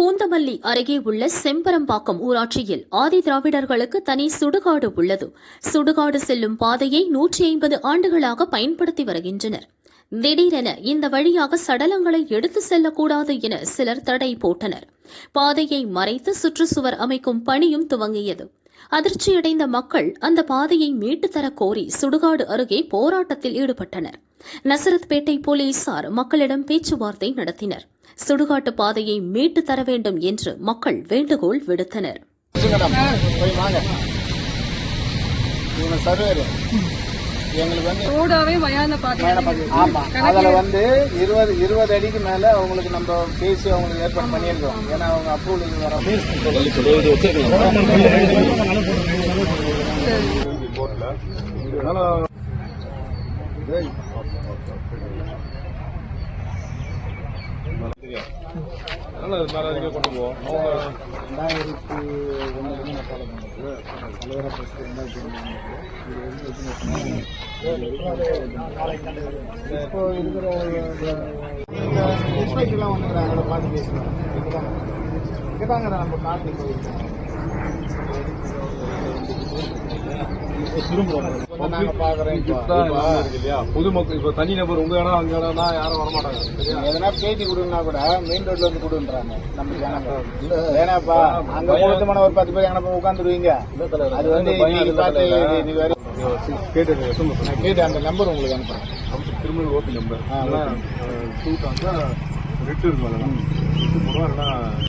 பூந்தமல்லி அருகே உள்ள செம்பரம்பாக்கம் ஊராட்சியில் ஆதி திராவிடர்களுக்கு தனி சுடுகாடு உள்ளது. சுடுகாடு செல்லும் பாதையை நூற்றி ஐம்பது ஆண்டுகளாக பயன்படுத்தி வருகின்றனர். திடீரென இந்த வழியாக சடலங்களை எடுத்து செல்லக்கூடாது என சிலர் தடை போட்டனர். பாதையை மறைத்து சுற்றுச்சுவர் அமைக்கும் பணியும் துவங்கியது. அதிர்ச்சியடைந்த மக்கள் அந்த பாதையை மீட்டுத்தர கோரி சுடுகாடு அருகே போராட்டத்தில் ஈடுபட்டனர். நசரத்பேட்டை போலீசார் மக்களிடம் பேச்சுவார்த்தை நடத்தினர். சுடுகாட்டு பாதையை மீட்டு தர வேண்டும் என்று மக்கள் வேண்டுகோள் விடுத்தனர். ரோடாவே அதுல வந்து இருபது இருபது அடிக்கு மேல அவங்களுக்கு நம்ம பேசி அவங்களுக்கு ஏற்பாடு பண்ணியிருக்கோம். ஏன்னா அவங்க அப்ரூவல் வர ரெண்டாயிரத்தி ஒன்று நான் ஃபாலோ பண்ணுறது தலைவராக ஃபஸ்ட்டு ரெண்டாயிரத்தி இப்போ இருக்கிற இன்ஸ்பெக்டர்லாம் வந்துக்கிறாங்க பார்த்து பேசுகிறோம் இங்கே தாங்க நம்ம காட்டி நாங்கள் பார்க்குறோம் இப்போ பொதுமக்கள் இப்ப தனி நபர் உங்க இடம் அங்க இடம்னா யாரும் வரமாட்டாங்க. எதனா பேட்டி கொடுங்கன்னா கூட மெயின் ரோட்ல வந்து கொடுன்றாங்க நம்ம ஜனங்க. வேணாப்பா அங்க கொடுத்தமான ஒரு பத்து பேர் போய் உட்காந்துருவீங்க அது வந்து நீங்க பார்த்து வேற கேட்டு அந்த நம்பர் உங்களுக்கு அனுப்புறேன். திருமல் ஓபி நம்பர் ஆ, டூ டாங்க ரெட்டு இருக்கு மேடம். ரெட்டு போடுவோம் இல்லைன்னா